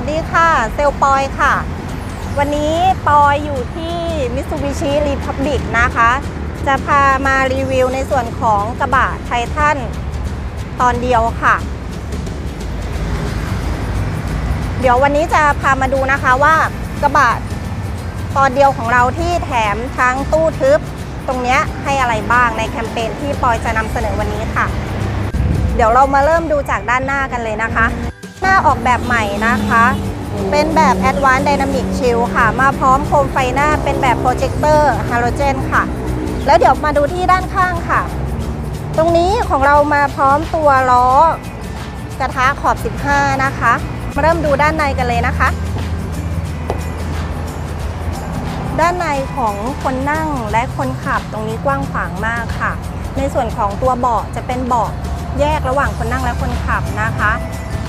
วัสดีค่ะ เซลปอยค่ะ วันนี้ปอยอยู่ที่ Mitsubishi Republic นะคะ จะพามารีวิวในส่วนของกระบะไททันตอนเดียวค่ะ เดี๋ยววันนี้จะพามาดูนะคะว่ากระบะตอนเดียวของเราที่แถมทั้งตู้ทึบตรงนี้ให้อะไรบ้างในแคมเปญที่ปอยจะนำเสนอวันนี้ค่ะ เดี๋ยวเรามาเริ่มดูจากด้านหน้ากันเลยนะคะ หน้าออกแบบใหม่นะคะ เป็นแบบ Advanced Dynamic Shield ค่ะ มาพร้อมโคมไฟหน้าเป็นแบบโปรเจคเตอร์ฮาโลเจนค่ะ แล้วเดี๋ยวมาดูที่ด้านข้างค่ะ ตรงนี้ของเรามาพร้อมตัวล้อกระทะขอบ 15 นะคะ มาเริ่มดูด้านในกันเลยนะคะ ด้านในของคนนั่งและคนขับตรงนี้กว้างขวางมากค่ะ ในส่วนของตัวเบาะจะเป็นเบาะแยกระหว่างคนนั่งและคนขับนะคะ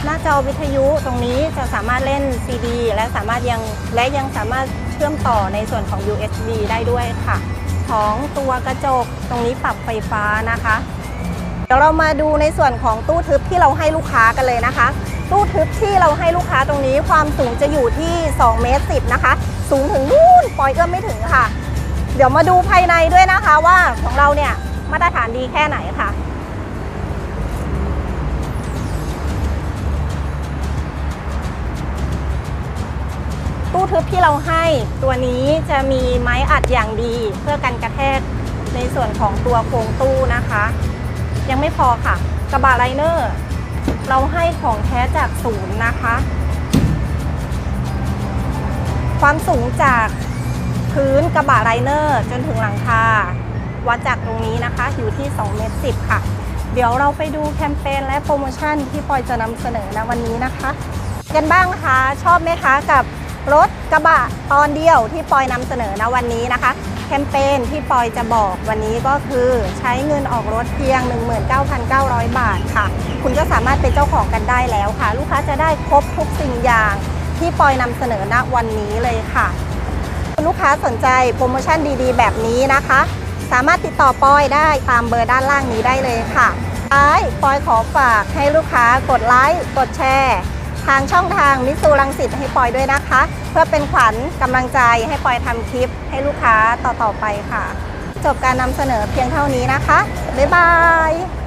หน้าจอวิทยุตรงนี้จะสามารถเล่นซีดีและสามารถยังและยังสามารถเชื่อมต่อในส่วนของ USB ได้ด้วยค่ะ ของตัวกระจกตรงนี้ปรับไฟฟ้านะคะ เดี๋ยวเรามาดูในส่วนของตู้ทึบที่เราให้ลูกค้ากันเลยนะคะ ตู้ทึบที่เราให้ลูกค้าตรงนี้ความสูงจะอยู่ที่2เมตร10นะคะ สูงถึงนู่นปอยเอื้อมไม่ถึงค่ะ เดี๋ยวมาดูภายในด้วยนะคะว่าของเราเนี่ยมาตรฐานดีแค่ไหนค่ะ ทึบที่เราให้ตัวนี้จะมีไม้อัดอย่างดี เพื่อกันกระแทกในส่วนของตัวโครงตู้นะคะ ยังไม่พอค่ะ กระบะไลเนอร์ เราให้ของแท้จากศูนย์นะคะ ความสูงจากพื้นกระบะไลเนอร์จนถึงหลังคาวัดจากตรงนี้นะคะอยู่ที่2เมตร10 ค่ะ เดี๋ยวเราไปดูแคมเปญและโปรโมชั่นที่ปอยจะนำเสนอในวันนี้นะคะ กันบ้างนะคะชอบไหมคะกับ รถกระบะตอนเดียวที่ปอยนำเสนอนะวันนี้นะคะ แคมเปญที่ปอยจะบอกวันนี้ก็คือใช้เงินออกรถเพียง 19,900 บาทค่ะ คุณก็สามารถเป็นเจ้าของกันได้แล้วค่ะ ลูกค้าจะได้ครบทุกสิ่งอย่างที่ปอยนำเสนอณวันนี้เลยค่ะ ลูกค้าสนใจโปรโมชั่นดีๆ แบบนี้นะคะ สามารถติดต่อปอยได้ตามเบอร์ด้านล่างนี้ได้เลยค่ะท้ายปอยขอฝากให้ลูกค้ากดไลค์กดแชร์ ทางช่องทางมิสูรังสิตให้ปอยด้วยนะคะ เพื่อเป็นขวัญกำลังใจให้ปอยทำคลิปให้ลูกค้าต่อๆไปค่ะ จบการนำเสนอเพียงเท่านี้นะคะ บ๊ายบาย